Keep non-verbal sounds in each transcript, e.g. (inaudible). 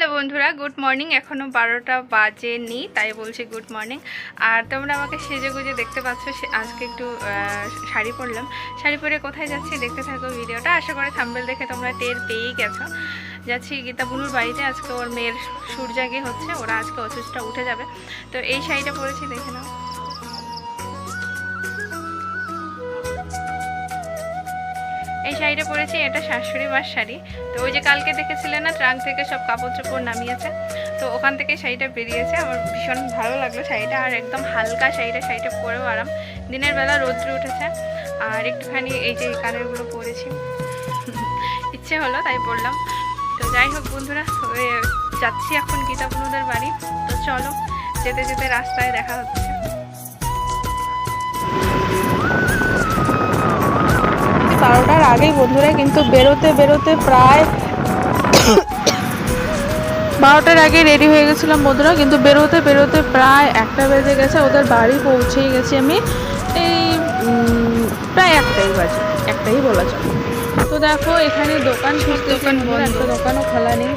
Hello বন্ধুরা, good morning. এখনও বারোটা বাজেনি, তাই বলছি গুড মর্নিং। আর তোমরা আমাকে সেজে গুজে দেখতে পাচ্ছ আজকে একটু শাড়ি পরলাম। শাড়ি পরে কোথায় যাচ্ছি দেখতে থাকো ভিডিওটা। আশা করে থাম্বেল দেখে তোমরা টের পেয়েই গেছো। যাচ্ছি গীতা বুনুর বাড়িতে, আজকে ওর মেয়ের সূর্যাগে হচ্ছে, ওরা আজকে অসুস্থটা উঠে যাবে। তো এই শাড়িটা পরেছি, দেখে নাও। এই শাড়িটা পরেছি, এটা শাশুড়ি মার শাড়ি। তো ওই যে কালকে দেখেছিলে না, ট্রাঙ্ক থেকে সব কাপড় চোপড় নামিয়েছে। তো ওখান থেকে শাড়িটা বেরিয়েছে, আমার ভীষণ ভালো লাগল শাড়িটা, আর একদম হালকা শাড়িটা শাড়িটা পরেও আরাম। দিনের বেলা রোদ্রে উঠেছে, আর একটুখানি এই যে কালারগুলো পরেছি। ইচ্ছে হলো তাই পরলাম। তো যাই হোক বন্ধুরা যাচ্ছি এখন গীতা বন্ধুদের বাড়ি। তো চলো, যেতে যেতে রাস্তায় দেখা হচ্ছে। আগেই বন্ধুরা কিন্তু বেরোতে বেরোতে প্রায় বারোটার আগে রেডি হয়ে গেছিলাম বন্ধুরা কিন্তু বেরোতে বেরোতে প্রায় একটা বেজে গেছে ওদের বাড়ি পৌঁছেই গেছি আমি এই প্রায় একটাই বাজে একটাই বলা চলে তো দেখো এখানে দোকান দোকান বন্ধ। একটা দোকানও খোলা নেই।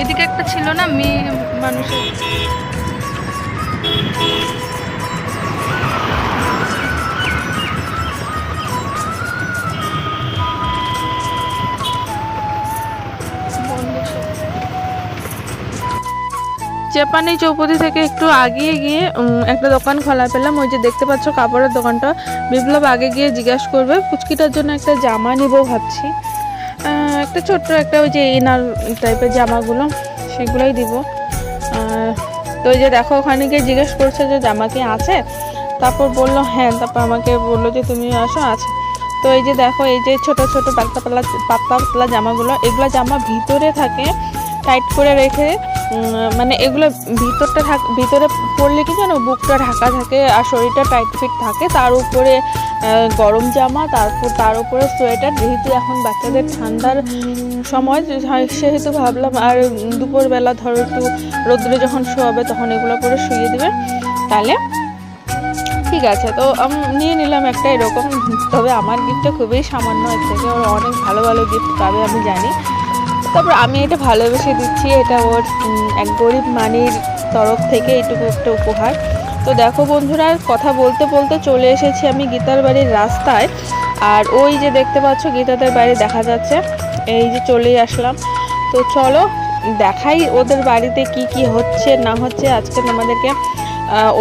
এদিকে একটা ছিল না মেয়ে মানুষের জাপানি চৌপতি থেকে একটু আগিয়ে গিয়ে একটা দোকান খোলা পেলাম। ওই যে দেখতে পাচ্ছ কাপড়ের দোকানটা। বিপ্লব আগে গিয়ে জিজ্ঞাসা করবে, ফুচকিটার জন্য একটা জামা নিব ভাবছি। একটা ছোট্ট একটা ওই যে ইনার টাইপের জামাগুলো, সেগুলোই দিব। তো ওই যে দেখো, ওখানে গিয়ে জিজ্ঞেস করছে যে জামা কি আছে? তারপর বলল হ্যাঁ। তারপর আমাকে বলল যে, তুমি আসো, আছে। তো এই যে দেখো, এই যে ছোট ছোট পাতলা পাতলা পাতলা পাতলা জামাগুলো, এগুলো জামা ভিতরে থাকে, টাইট করে রেখে মানে এগুলো ভিতরটা থাক ভিতরে পড়লে কি জানো, বুকটা ঢাকা থাকে আর শরীরটা টাইট ফিট থাকে। তার উপরে গরম জামা, তারপর, তার উপরে সোয়েটার যেহেতু এখন বাচ্চাদের ঠান্ডার সময় সেহেতু ভাবলাম, আর দুপুরবেলা ধরো একটু রোদ্রে যখন শোয়াবে তখন এগুলো পরে শুয়ে দেবে। তাহলে ঠিক আছে, তো আমি, নিয়ে নিলাম একটা এরকম। তবে আমার গিফটটা খুবই সামান্য, এর থেকে ওর অনেক ভালো ভালো গিফট পাবে আমি জানি। তারপর আমি এটা ভালোবেসে দিচ্ছি, এটা ওর এক গরিব মানির তরফ থেকে এটুকু একটা উপহার। তো দেখো বন্ধুরা, কথা বলতে বলতে চলে এসেছি আমি গীতার বাড়ির রাস্তায়। আর ওই যে দেখতে পাচ্ছ গীতাদের বাড়ি দেখা যাচ্ছে, এই যে চলেই আসলাম। তো চলো, দেখাই ওদের বাড়িতে কি কি হচ্ছে, না হচ্ছে। আজকে আমাদেরকে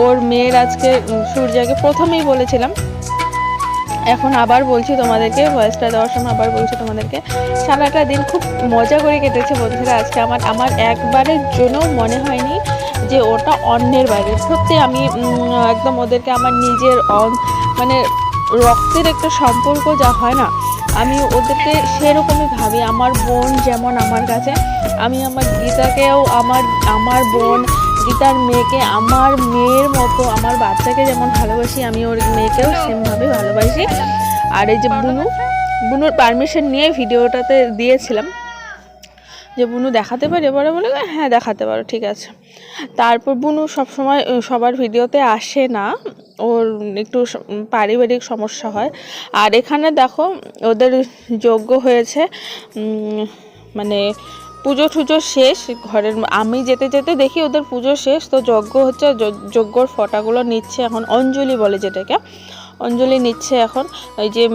ওর মেয়ের আজকে সূর্যাকে প্রথমেই বলেছিলাম এখন আবার বলছি তোমাদেরকে ভয়েসটা দেওয়ার সময় আবার বলছি তোমাদেরকে, সারাটা দিন খুব মজা করে কেটেছে বন্ধুরা আজকে আমার আমার একবারের জন্য মনে হয়নি যে ওটা অন্যের বাইরে। সত্যি আমি একদম ওদেরকে আমার নিজের মানে রক্তের একটা সম্পর্ক যা হয় না, আমি ওদেরকে সেরকমই ভাবি। আমার বোন যেমন আমার কাছে, আমি আমার গীতাকেও, আমার আমার বোন গীতার মেয়েকে, আমার মেয়ের মতো, আমার বাচ্চাকে যেমন ভালোবাসি, আমি ওর মেয়েকেও সেমভাবে ভালোবাসি। আর এই যে বুনু, বুনুর পারমিশন নিয়ে ভিডিওটাতে দিয়েছিলাম। যে বুনু দেখাতে পারি এবারে বলে হ্যাঁ দেখাতে পারো, ঠিক আছে। তারপর বুনু সবসময় সবার ভিডিওতে আসে না। ওর একটু পারিবারিক সমস্যা হয়। আর এখানে দেখো, ওদের যোগ্য হয়েছে মানে পুজো টুজো শেষ, ঘরের আমি যেতে যেতে দেখি ওদের পুজো শেষ, তো যজ্ঞ হচ্ছে যজ্ঞর ফটাগুলো নিচ্ছে এখন অঞ্জলি বলে যেটাকে। অঞ্জলি নিচ্ছে এখন ওই যে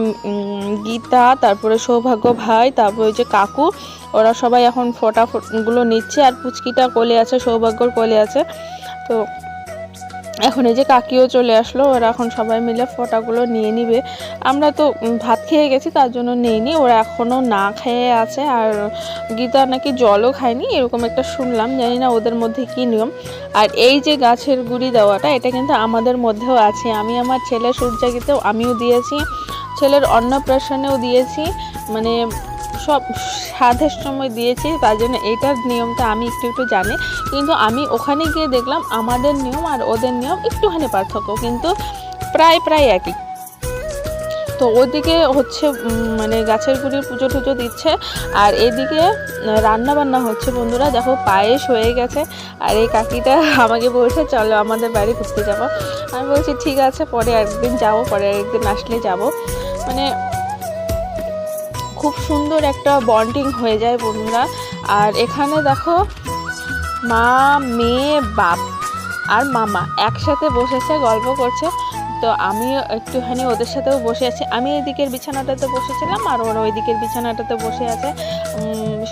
গীতা, তারপরে সৌভাগ্য ভাই, তারপরে ওই যে কাকু, ওরা সবাই এখন ফটাগুলো ফট- নিচ্ছে, আর পুচকিটা কোলে আছে, সৌভাগ্যর কোলে আছে। তো এখন এই যে কাকিও চলে আসলো, ওরা এখন সবাই মিলে ফটাগুলো নিয়ে নিবে। আমরা তো ভাত খেয়ে গেছি, তার জন্য নিইনি ওরা এখনও না খেয়ে আছে, আর গীতা নাকি জলও খায়নি। এরকম একটা শুনলাম, জানি না ওদের মধ্যে কি নিয়ম। আর এই যে গাছের গুড়ি দেওয়াটা, এটা কিন্তু আমাদের মধ্যেও আছে। আমি আমার ছেলে সূর্যাগীতেও আমিও দিয়েছি। ছেলের অন্নপ্রাশনেও দিয়েছি। মানে সব সাধের সময় দিয়েছি, তার জন্য এইটার নিয়মটা আমি একটু একটু জানি। কিন্তু আমি ওখানে গিয়ে দেখলাম আমাদের নিয়ম আর ওদের নিয়ম একটুখানি পার্থক্য, কিন্তু প্রায় প্রায় একই। তো ওদিকে হচ্ছে মানে গাছের গুড়ির পুজো টুজো দিচ্ছে, আর এদিকে রান্না বান্না হচ্ছে বন্ধুরা, দেখো পায়েস হয়ে গেছে, আর এই কাকিটা আমাকে বলছে, চলো আমাদের বাড়ি ঘুরতে যাব। আমি বলছি, ঠিক আছে, পরে একদিন যাব, পরে একদিন আসলে যাব। মানে খুব সুন্দর একটা বন্ডিং হয়ে যায় বন্ধুরা। আর এখানে দেখো, মা, মেয়ে, বাপ আর মামা একসাথে বসেছে গল্প করছে। তো আমি একটুখানি ওদের সাথেও বসে আছি। আমি এদিকের বিছানাটাতে বসেছিলাম আর ওরা ওই দিকের বিছানাটাতে বসে আছে।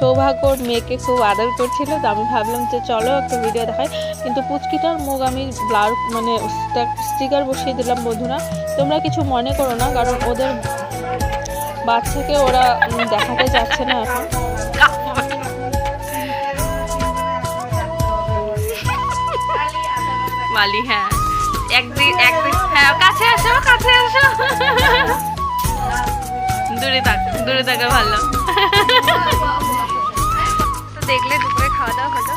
সৌভাগ্য মেয়েকে খুব আদর করছিল, তো আমি ভাবলাম যে চলো একটা ভিডিও দেখাই। কিন্তু পুচকিটার মুখ আমি ব্লার মানে স্টিকার বসিয়ে দিলাম বন্ধুরা। তোমরা কিছু মনে করো না, কারণ ওদের বাচ্চাকে ওরা দেখাতে যাচ্ছে না এখন। মালি হ্যাঁ। একদিন একদিন হ্যাঁ কাছে আসো কাছে আসো। দূরে থাক, দূরে থাকা ভালো। তো দেখলে দুপুরে খাওয়া দাওয়া হলো।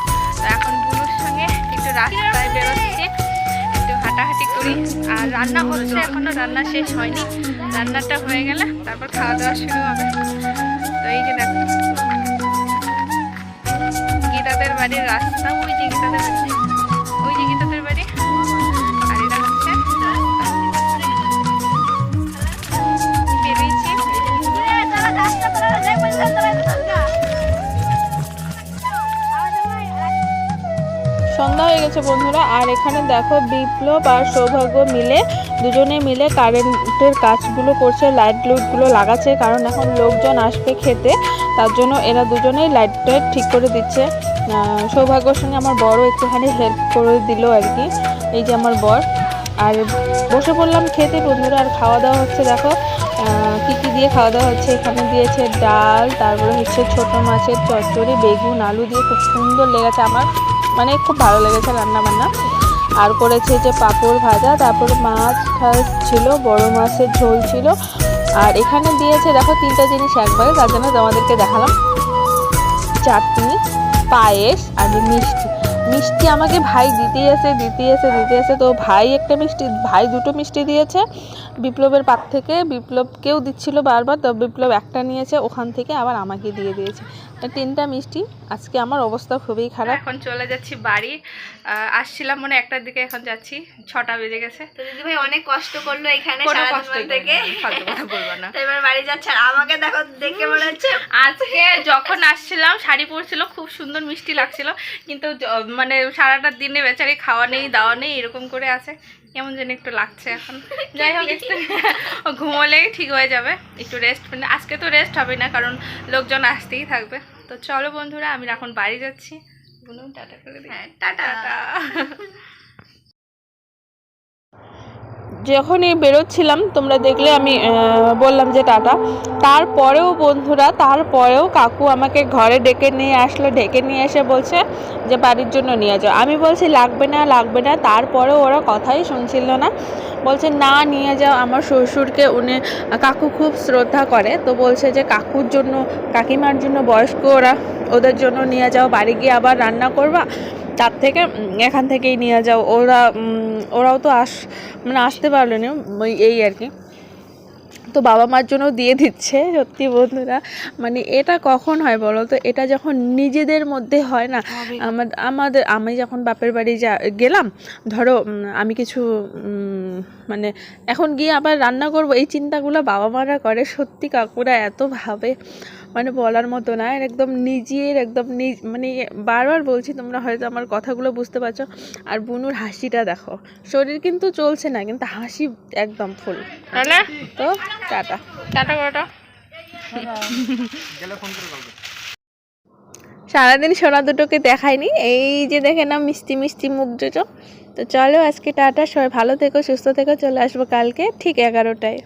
এখন বুনুর সঙ্গে একটু রাস্তায় বেরোচ্ছি। একটু হাঁটাহাঁটি করি। আর রান্না হচ্ছে, এখনও রান্না শেষ হয়নি। রান্নাটা হয়ে গেলে তারপর খাওয়া দাওয়া শুরু হবে। তো এই যে দেখো, গীতাদের বাড়ির রাস্তা, ওই যে গীতাদের ওই যে গীতাদের সন্ধ্যা হয়ে গেছে বন্ধুরা, আর এখানে দেখো বিপ্লব আর সৌভাগ্য মিলে, দুজনে মিলে কারেন্টের কাজগুলো করছে লাইট লুটগুলো লাগাচ্ছে, কারণ এখন লোকজন আসবে খেতে, তার জন্য এরা দুজনেই লাইটটা ঠিক করে দিচ্ছে। সৌভাগ্যর সঙ্গে আমার বড় একটুখানি হেল্প করে দিল আর কি, এই যে আমার বর। আর বসে পড়লাম খেতে বন্ধুরা, আর খাওয়া দাওয়া হচ্ছে দেখো কি কি দিয়ে খাওয়া দাওয়া হচ্ছে, এখানে দিয়েছে ডাল, তারপরে হচ্ছে ছোট মাছের চচ্চড়ি, বেগুন, আলু দিয়ে খুব সুন্দর লেগেছে আমার। মানে খুব ভালো লেগেছে রান্না বান্না আর করেছে যে পাঁপড় ভাজা, তারপরে মাছ টাছ ছিল, বড় মাছের ঝোল ছিল। আর এখানে দিয়েছে, দেখো তিনটা জিনিস একবারে, তার জন্য তোমাদেরকে দেখালাম। চাটনি, পায়েস আর মিষ্টি। মিষ্টি আমাকে ভাই দিতেই আছে দিতেই আছে দিতে আছে তো ভাই একটা মিষ্টি, ভাই দুটো মিষ্টি দিয়েছে। বিপ্লবের পাত থেকে বিপ্লবকেও দিচ্ছিল বারবার তো বিপ্লব একটা নিয়েছে ওখান থেকে আবার আমাকে দিয়ে দিয়েছে। তো তিনটা মিষ্টি আজকে আমার অবস্থা খুবই খারাপ। এখন চলে যাচ্ছি বাড়ি। আহ, আসছিলাম মনে একটার দিকে এখন যাচ্ছি ছটা বেজে গেছে। তো দিদি ভাই অনেক কষ্ট করল এখানে থেকে। কথা বলব না। এবার বাড়ি যাচ্ছে আর আমাকে দেখো দেখে মনে হচ্ছে আজকে যখন আসছিলাম শাড়ি পরছিল খুব সুন্দর মিষ্টি লাগছিল কিন্তু মানে সারাটা দিনে বেচারি খাওয়া নেই দাওয়া নেই এরকম করে আছে। কেমন যেন একটু লাগছে এখন। (laughs) যাই হোক একটু (laughs) ঘুমোলেই ঠিক হয়ে যাবে। একটু রেস্ট মানে আজকে তো রেস্ট হবে না কারণ লোকজন আসতেই থাকবে। তো চলো বন্ধুরা আমি এখন বাড়ি যাচ্ছি। বলুন টাটা করে দিই। হ্যাঁ টাটা। টাটা। (laughs) যখনই বেরোচ্ছিলাম, তোমরা দেখলে আমি বললাম যে টাটা। তারপরেও বন্ধুরা, তারপরেও কাকু আমাকে ঘরে ডেকে নিয়ে আসলো, ডেকে নিয়ে এসে বলছে যে, বাড়ির জন্য নিয়ে যাও। আমি বলছি, লাগবে না লাগবে না। তারপরেও ওরা কথাই শুনছিল না। বলছে, না, নিয়ে যাও। আমার শ্বশুরকে, উনি, কাকু খুব শ্রদ্ধা করে, তো বলছে যে, কাকুর জন্য, কাকিমার জন্য, বয়স্ক ওরা, ওদের জন্য নিয়ে যাও। বাড়ি গিয়ে আবার রান্না করবা। তার থেকে এখান থেকেই নিয়ে যাও। ওরা ওরাও তো আস মানে আসতে পারল না ওই এই আর কি। তো বাবা মার জন্য দিয়ে দিচ্ছে সত্যি বন্ধুরা। মানে এটা কখন হয় বলো তো? এটা যখন নিজেদের মধ্যে হয় না আমাদের আমাদের আমি যখন বাপের বাড়ি যা গেলাম ধরো আমি কিছু মানে এখন গিয়ে আবার রান্না করব এই চিন্তাগুলো বাবা মারা করে। সত্যি কাকুরা এত ভাবে মানে বলার মতো না এর একদম নিজের একদম নিজ মানে বারবার বলছি তোমরা হয়তো আমার কথাগুলো বুঝতে পারছ। আর বুনুর হাসিটা দেখো শরীর কিন্তু চলছে না কিন্তু হাসি একদম ফুল। তাহলে? তো টাটা। টাটা করো সারাদিন সোনা দুটোকে দেখায়নি এই যে দেখে না মিষ্টি মিষ্টি মুখ দুটো। তো চলো আজকে টাটা সবাই ভালো থেকো সুস্থ থেকো চলে আসব কালকে ঠিক এগারোটায়।